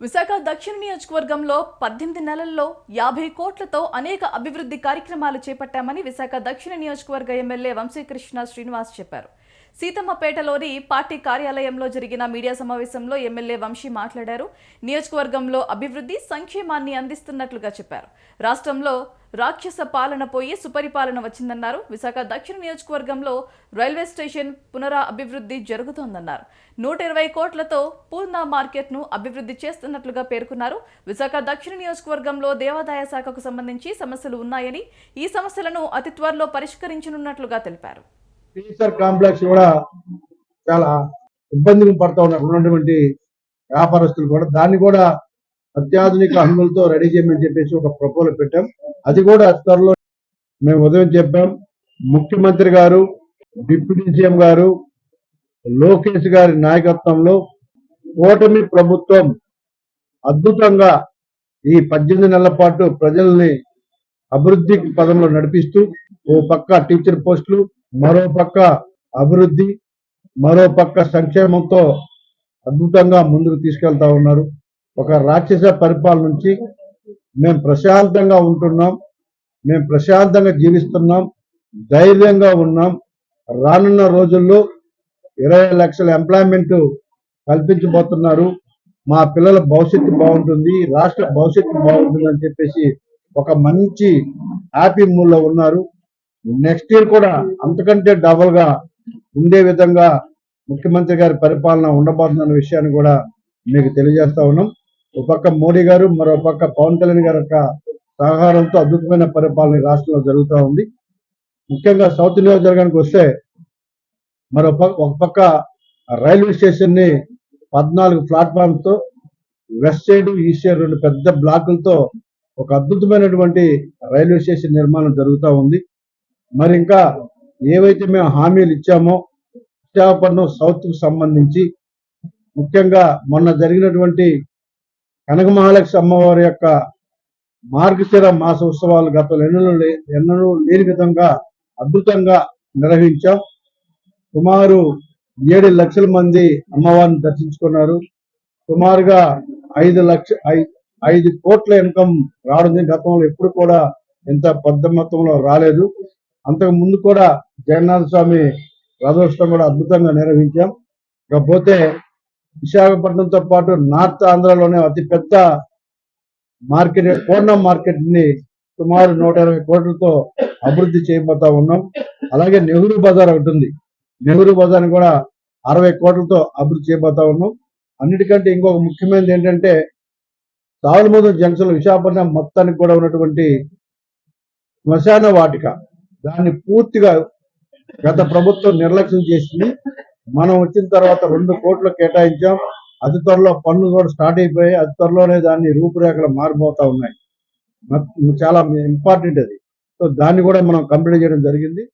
విశాఖ దక్షిణ నియోజకవర్గంలో పద్దెనిమిది నెలల్లో యాభై కోట్లతో అనేక అభివృద్ధి కార్యక్రమాలు చేపట్టామని విశాఖ దక్షిణ నియోజకవర్గ ఎమ్మెల్యే వంశీకృష్ణ శ్రీనివాస్ చెప్పారు. సీతమ్మపేటలోని పార్టీ కార్యాలయంలో జరిగిన మీడియా సమావేశంలో ఎమ్మెల్యే వంశీ మాట్లాడారు. నియోజకవర్గంలో అభివృద్ధి సంక్షేమాన్ని అందిస్తున్నట్లుగా చెప్పారు. రాష్ట్రంలో రాక్షస పాలన పోయి సుపరిపాలన వచ్చిందన్నారు. విశాఖ దక్షిణ నియోజకవర్గంలో రైల్వే స్టేషన్ పునరా అభివృద్ధి జరుగుతోందన్నారు. నూట ఇరవై కోట్లతో పూర్ణ మార్కెట్ను అభివృద్ధి చేస్తున్నట్లుగా పేర్కొన్నారు. విశాఖ దక్షిణ నియోజకవర్గంలో దేవాదాయ శాఖకు సంబంధించి సమస్యలు ఉన్నాయని ఈ సమస్యలను అతి త్వరలో పరిష్కరించనున్నట్లుగా తెలిపారు. కాంప్లెక్స్ కూడా చాలా ఇబ్బందులు పడుతూ ఉన్నటువంటి వ్యాపారస్తులు కూడా దాన్ని కూడా అత్యాధునిక హంగులతో రెడీ చేయమని చెప్పేసి ఒక ప్రపోజల్ పెట్టాం. అది కూడా త్వరలో మేము ఉదయం చెప్పాం. ముఖ్యమంత్రి గారు డిప్యూటీ సీఎం గారు లోకేష్ గారి నాయకత్వంలో కూటమి ప్రభుత్వం అద్భుతంగా ఈ పద్దెనిమిది నెలల పాటు ప్రజల్ని అభివృద్ధి పదంలో నడిపిస్తూ ఓ పక్క టీచర్ పోస్టులు మరో పక్క అభివృద్ధి మరో పక్క సంక్షేమంతో అద్భుతంగా ముందుకు తీసుకెళ్తా ఉన్నారు. ఒక రాక్షస పరిపాలన నుంచి మేము ప్రశాంతంగా ఉంటున్నాం. మేము ప్రశాంతంగా జీవిస్తున్నాం. ధైర్యంగా ఉన్నాం. రానున్న రోజుల్లో ఇరవై లక్షల ఎంప్లాయ్మెంట్ కల్పించబోతున్నారు. మా పిల్లల భవిష్యత్తు బాగుంటుంది. రాష్ట్ర భవిష్యత్తు బాగుంటుంది అని చెప్పేసి ఒక మంచి హ్యాపీ మూడ్లో ఉన్నారు. నెక్స్ట్ ఇయర్ కూడా అంతకంటే డబుల్గా ఉండే విధంగా ముఖ్యమంత్రి గారి పరిపాలన ఉండబోతుందన్న విషయాన్ని కూడా మీకు తెలియజేస్తా ఉన్నాం. ఒక పక్క మోడీ గారు మరో పక్క పవన్ కళ్యాణ్ గారి యొక్క సహకారంతో అద్భుతమైన పరిపాలన రాష్ట్రంలో జరుగుతూ ఉంది. ముఖ్యంగా సౌత్ నియోజకవర్గానికి వస్తే మరో పక్క ఒక పక్క రైల్వే స్టేషన్ని పద్నాలుగు ప్లాట్ఫామ్తో వెస్ట్ సైడ్ ఈస్ట్ సైడ్ రెండు పెద్ద బ్లాకులతో ఒక అద్భుతమైనటువంటి రైల్వే స్టేషన్ నిర్మాణం జరుగుతూ ఉంది. మరి ఇంకా ఏవైతే మేము హామీలు ఇచ్చామో విశాఖపట్నం సౌత్కు సంబంధించి ముఖ్యంగా మొన్న జరిగినటువంటి కనక మహాలక్ష్మి అమ్మవారి యొక్క మార్గశిర మాస ఉత్సవాలు గత ఎన్నడూ లే- ఎన్నడూ లేని విధంగా అద్భుతంగా నిర్వహించాం. సుమారు ఏడు లక్షల మంది అమ్మవారిని దర్శించుకున్నారు. సుమారుగా ఐదు లక్ష ఐ- ఐదు కోట్ల ఇన్కమ్ రావడం గతంలో ఎప్పుడు కూడా ఇంత పెద్ద మొత్తంలో రాలేదు. అంతకు ముందు కూడా జగన్నాథ స్వామి రథోత్సవం కూడా అద్భుతంగా నిర్వహించాం. ఇకపోతే విశాఖపట్నంతో పాటు నార్త్ ఆంధ్రాలోనే అతి పెద్ద మార్కెట్ పూర్ణ మార్కెట్ని సుమారు నూట ఇరవై కోట్లతో అభివృద్ధి చేయబోతా ఉన్నాం. అలాగే నెహ్రూ బజార్ ఒకటి ఉంది. నెహ్రూ బజార్ కూడా అరవై కోట్లతో అభివృద్ధి చేయబోతా ఉన్నాం. అన్నిటికంటే ఇంకొక ముఖ్యమైనది ఏంటంటే సావులమూదు జంక్షన్ విశాఖపట్నం మొత్తానికి కూడా ఉన్నటువంటి శ్మశాన వాటిక. దాన్ని పూర్తిగా గత ప్రభుత్వం నిర్లక్ష్యం చేసింది. మనం వచ్చిన తర్వాత రెండు కోట్లు కేటాయించాం. అతి త్వరలో పన్ను కూడా స్టార్ట్ అయిపోయి అతి త్వరలోనే దాన్ని రూపురేఖలు మారిపోతా ఉన్నాయి. చాలా ఇంపార్టెంట్ అది. సో దాన్ని కూడా మనం కంప్లీట్ చేయడం జరిగింది.